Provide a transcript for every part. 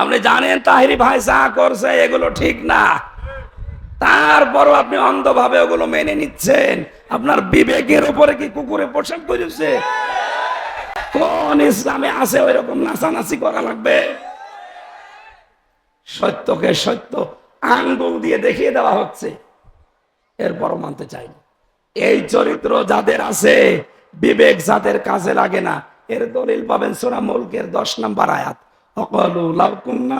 আপনি জানেন তাহিরি ভাই যা করছে, এগুলো ঠিক না। তারপরও আপনি অন্ধভাবে ওগুলো মেনে নিচ্ছেন। আপনার বিবেকের উপরে কি কুকুরে পোশাক করেছে কোন ইসলামে আছে ওই রকম নাচানাচি করা লাগবে? সত্যকে সত্য আঙ্গুল দিয়ে দেখিয়ে দেওয়া হচ্ছে। এরপরও মানতে চাই এই চরিত্র যাদের আছে, বিবেক যাদের কাজে লাগে না, এর দলিল পাবেন সোনা মুলকের দশ নম্বর আয়াত। অকলু লাউ কুন্না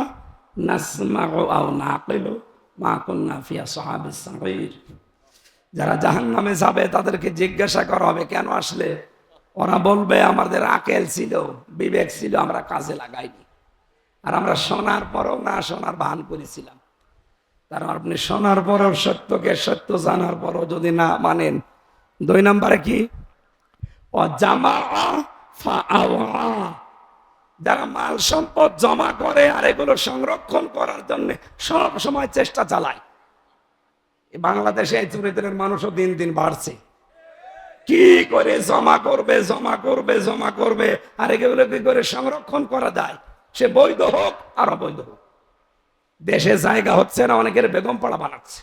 নাসমাউ আও নাকিলু মা কুন্না ফিয়া যারা জাহান্নামে যাবে, তাদেরকে জিজ্ঞাসা করা হবে, কেন আসলে? ওরা বলবে, আমাদের আকেল ছিল, বিবেক ছিল, আমরা কাজে লাগাইনি। আর আমরা শোনার পরও না শোনার ভান করেছিলাম। কারণ আপনি শোনার পরও সত্যকে সত্য জানার পরও যদি না মানেন, দুই নম্বরে কি? অজামা যারা মাল সম্পদ জমা করে আর এগুলো সংরক্ষণ করার জন্য সব সময় চেষ্টা চালায়। বাংলাদেশে এই চরিত্রের মানুষও দিন দিন বাড়ছে। কি করে জমা করবে জমা করবে জমা করবে, আর এগুলো কি করে সংরক্ষণ করা যায়? সে বৈধ হোক আর অবৈধ হোক। দেশে জায়গা হচ্ছে না, অনেকের বেগম পাড়া বানাচ্ছে।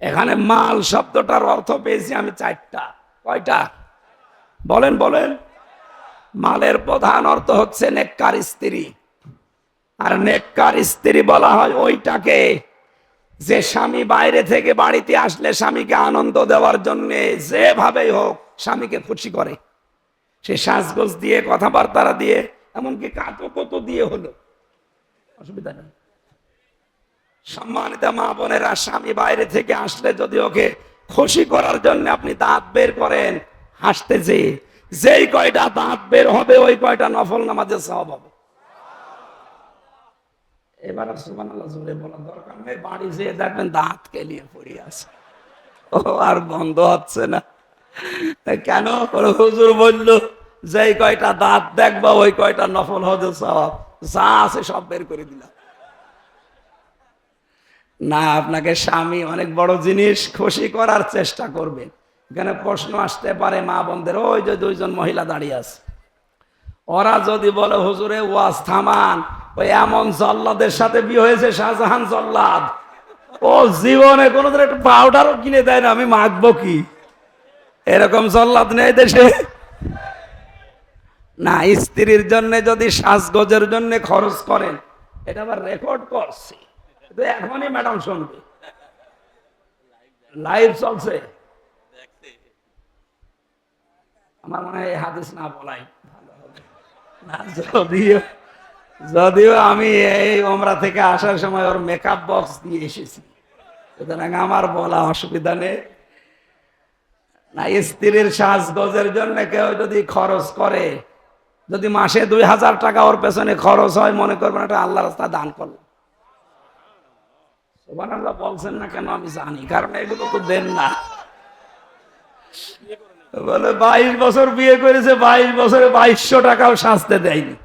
এখানে মাল শব্দটার অর্থ পেয়েছি আমি চারটা। কয়টা? বলেন বলেন। মালের প্রধান অর্থ হচ্ছে নেককার স্ত্রী। আর নেককার স্ত্রী বলা হয় ওইটাকে যে স্বামী বাইরে থেকে বাড়িতে আসলে স্বামীকে আনন্দ দেওয়ার জন্য যেভাবেই হোক স্বামীকে খুশি করে। সে সাজগোজ দিয়ে, কথাবার্তা দিয়ে, এমনকি কাতো কত দিয়ে হলো। অসুবিধা নেই। সম্মানিত মা বোনেরা, স্বামী বাইরে থেকে আসলে যদি ওকে খুশি করার জন্য আপনি দাঁত বের করেন, হাসতে যে যেই কয়টা দাঁত বের হবে, ওই কয়টা নফল নামাজের সব হবে। এবার সুবহানাল্লাহ জোরে বলা দরকার নেই। বাড়ি যেয়ে দেখবেন দাঁত কেলিয়ে পড়ে আছে। ও, আর বন্ধ হচ্ছে না। কেন? হুজুর বলল, যেই কয়টা দাঁত দেখবা, ওই কয়টা নফল হজের স্বভাব যা আছে সব বের করে দিলাম। না, আপনাকে স্বামী অনেক বড় জিনিস খুশি করার চেষ্টা করবে এখানে প্রশ্ন আসতে পারে মা বোনদের, ওই যে দুইজন মহিলা দাঁড়িয়ে আছে। ওরা যদি বলে, হুজুরে, ওয়াজ থামান, ওই এমন জল্লাদের সাথে বিয়ে হয়েছে, শাহজাহান জল্লাদ। ও জীবনে কোনোদিন একটু পাউডারও কিনে দেয় না, আমি মাখবো কি? এরকম জল্লাদ নেই দেশে। না, স্ত্রীর জন্য যদি সাজগোজের জন্য খরচ করেন, এটা আবার রেকর্ড করছি। এখনই ম্যাডাম শুনবে। লাইভ চলছে। আমার মনে হয় হাদিস না বলাই ভালো হবে। যদিও যদিও আমি এই ওমরা থেকে আসার সময় ওর মেকআপ বক্স দিয়ে এসেছি। সুতরাং আমার বলা অসুবিধা নেই। না, স্ত্রীর সাজগোজের জন্য কেউ যদি খরচ করে, যদি মাসে দুই হাজার টাকা ওর পেছনে খরচ হয়, মনে করবেন একটা আল্লাহ রাস্তা দান করলাম সোবান আল্লাহ বলছেন না কেন আমি জানি, কারণ এগুলো তো দেন না। বলে বাইশ বছর বিয়ে করেছে, বাইশ বছরে বাইশশো টাকাও সাজতে দেয়নি।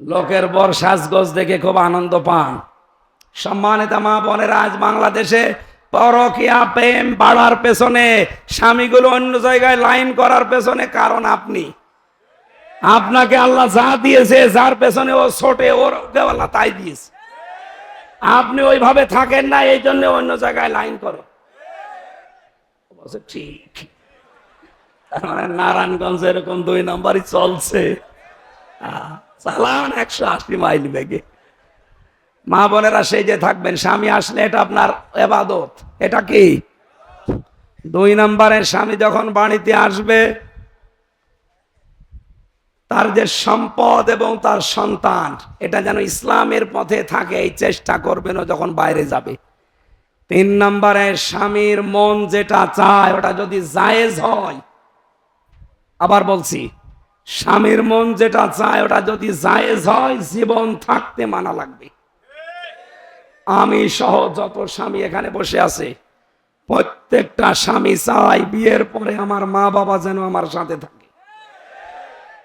লোকের বর সাজগোজ দেখে খুব আনন্দ পান। সম্মানিত মা বোনেরা, আজ বাংলাদেশে পরকিয়া প্রেম বাড়ার পেছনে, স্বামীগুলো অন্য জায়গায় লাইন করার পেছনে কারণ আপনি। আপনাকে আল্লাহ যা দিয়েছে, যার পেছনে ও ছোটে, ওর আল্লাহ তাই দিয়েছে। আপনি ওইভাবে থাকেন না এই জন্য অন্য জায়গায় লাইন করে বলছে, ঠিক। মানে নারায়ণগঞ্জ এরকম দুই নম্বরই চলছে। চালান একশো আশি মাইল বেগে। মা বোনেরা সেই যে থাকবেন স্বামী আসলে এটা আপনার এবাদত। এটা কি? দুই নম্বরের স্বামী যখন বাড়িতে আসবে তার যে সম্পদ এবং তার সন্তান এটা যেন ইসলামের পথে থাকে এই চেষ্টা করবেন যখন বাইরে যাবে। তিন নম্বরে স্বামীর মন যেটা চায়, ওটা যদি জায়েজ হয়, আবার বলছি, স্বামীর মন যেটা চায়, ওটা যদি জায়েজ হয়, জীবন থাকতে মানা লাগবে। আমি সহ যত স্বামী এখানে বসে আছে, প্রত্যেকটা স্বামী চাই বিয়ের পরে আমার মা বাবা যেন আমার সাথে থাকে।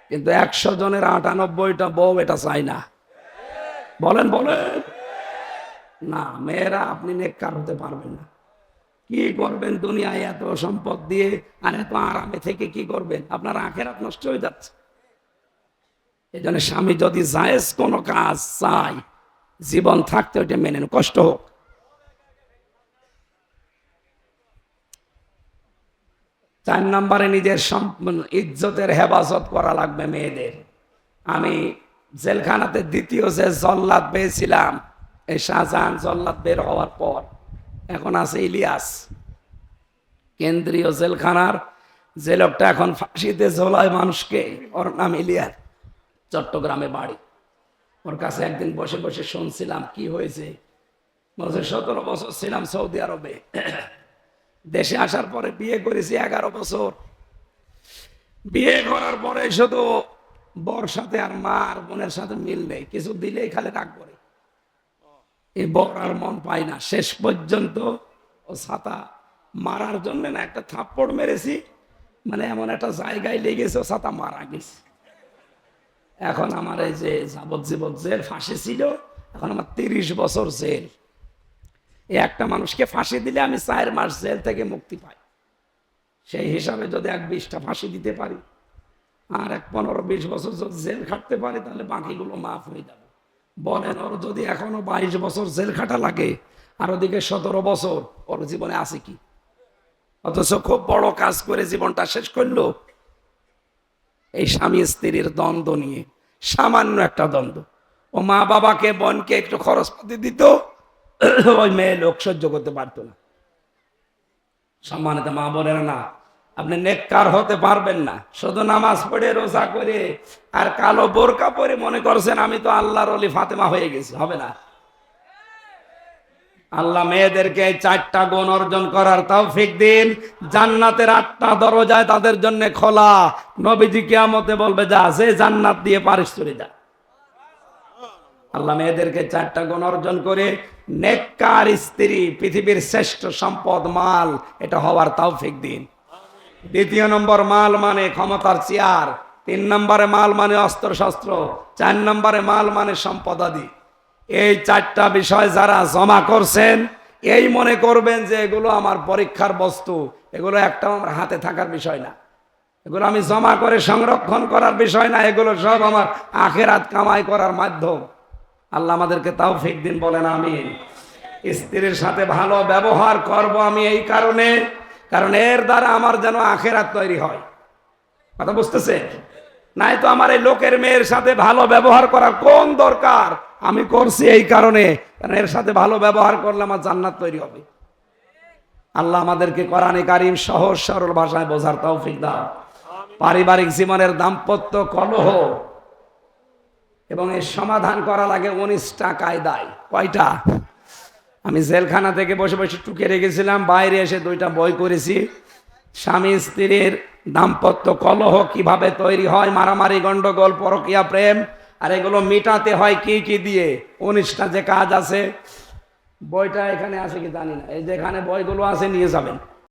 কিন্তু একশো জনের আটানব্বইটা বউ এটা চাই না। বলেন বলেন। না, মেয়েরা আপনি নেককার হতে পারবেন না। কি করবেন দুনিয়ায় এত সম্পদ দিয়ে আর এত আরামে থেকে কি করবেন? আপনার আখেরাত নষ্ট হয়ে যাচ্ছে। এই জন্য স্বামী যদি জায়েজ কোনো কাজ চায়, জীবন থাকতে ওইটা মেনে কষ্ট হোক। চার নম্বরে নিজের ইজ্জতের হেফাজত করা লাগবে মেয়েদের। আমি জেলখানাতে দ্বিতীয় যে জল্লাদ পেয়েছিলাম এই শাহজাহান জল্লাদ বের হওয়ার পর। এখন আছে ইলিয়াস। কেন্দ্রীয় জেলখানার যে লোকটা এখন ফাঁসিতে ঝোলায় মানুষকে, ওর নাম ইলিয়াস। চট্টগ্রামে বাড়ি। ওর কাছে একদিন বসে বসে শুনছিলাম, কি হয়েছে? বছর সতেরো বছর ছিলাম সৌদি আরবে। দেশে আসার পরে বিয়ে করেছি এগারো বছর। বিয়ে করার পরে শুধু বর সাথে আর মা আর বোনের সাথে মিল নেই, কিছু দিলেই খালি রাগ করে। এই বর আর মন পায় না। শেষ পর্যন্ত ও ছাতা মারার জন্য না একটা থাপ্পড় মেরেছি মানে এমন একটা জায়গায় লেগেছে ও ছাতা মারা গেছে। এখন আমার এই যে যাবজ্জীবন জেল ফাঁসি ছিল, এখন আমার তিরিশ বছর জেল। এই একটা মানুষকে ফাঁসি দিলে আমি চার মাস জেল থেকে মুক্তি পাই। সেই হিসাবে যদি এক বিশটা ফাঁসি দিতে পারি, আর এক পনেরো বিশ বছর যদি জেল খাটতে পারি, তাহলে বাকিগুলো মাফ হয়ে যাবে। বলেন, ওর যদি এখনও বাইশ বছর জেল খাটা লাগে, আর ওদিকে সতেরো বছর, ওর জীবনে আছে কি? অথচ খুব বড় কাজ করে জীবনটা শেষ করল এই স্বামী স্ত্রীর দ্বন্দ্ব নিয়ে, সামান্য একটা দ্বন্দ্ব। ও মা বাবাকে, বোনকে একটু খরচপাতি দিত, ওই মেয়ে লোক সহ্য করতে পারতো না। সম্মানিত মা বোনেরা না আপনি নেককার হতে পারবেন না। শুধু নামাজ পড়ে, রোজা করে আর কালো বোরকা পরে মনে করছেন আমি তো আল্লাহর অলি ফাতেমা হয়ে গেছি, হবে না? আল্লাহ মেয়েদেরকে চারটা গুণ অর্জন করার তাও তৌফিক দিন। জান্নাতের আটটা দরজায় তাদের জন্য খোলা। নবীজি কিয়ামতে বলবে, যা সে জান্নাত দিয়ে পারিস চলে যা। আল্লাহ মেয়েদেরকে চারটা গুণ অর্জন করে নেককার স্ত্রী পৃথিবীর শ্রেষ্ঠ সম্পদ, মাল, এটা হওয়ার তৌফিক দিন। দ্বিতীয় নম্বর মাল মানে ক্ষমতার চেয়ার। তিন নম্বরে মাল মানে অস্ত্র শস্ত্র চার নম্বরে মাল মানে সম্পদাদি এই চারটা বিষয় যারা জমা করছেন, এই মনে করবেন যে এগুলো আমার পরীক্ষার বস্তু। এগুলো একটা আমার হাতে থাকার বিষয় না। এগুলো আমি জমা করে সংরক্ষণ করার বিষয় না। এগুলো সব আমার আখেরাত কামাই করার মাধ্যম। আল্লাহ আমাদেরকে তাও ফিক দিন বলেন আমি স্ত্রীর সাথে ভালো ব্যবহার করব আমি এই কারণে। কারণ এর দ্বারা আমার যেন আখেরাত তৈরি হয়। কথা বুঝতেছে? নাই তো আমার এই লোকের মেয়ের সাথে ভালো ব্যবহার করার কোন দরকার? আমি করছি এই কারণে। কারণ এর সাথে ভালো ব্যবহার করলে আমার জান্নাত তৈরি হবে। আল্লাহ আমাদেরকে কোরআনে কারিম সহজ সরল ভাষায় বোঝার তৌফিক দাও পারিবারিক জীবনের দাম্পত্য কলহ এবং এর সমাধান করা লাগে উনিশটা কায়দায়। কয়টা? আমি জেলখানা থেকে বসে বসে টুকে রেখেছিলাম, বাইরে এসে দুইটা বই করেছি। স্বামী স্ত্রীর দাম্পত্য কলহ কীভাবে তৈরি হয়, মারামারি গণ্ডগোল পরকিয়া প্রেম, আর এগুলো মিটাতে হয় কি কি দিয়ে? উনিশটা যে কাজ আছে, বইটা এখানে আছে কি জানি না। এই যেখানে বইগুলো আছে, নিয়ে যাবেন।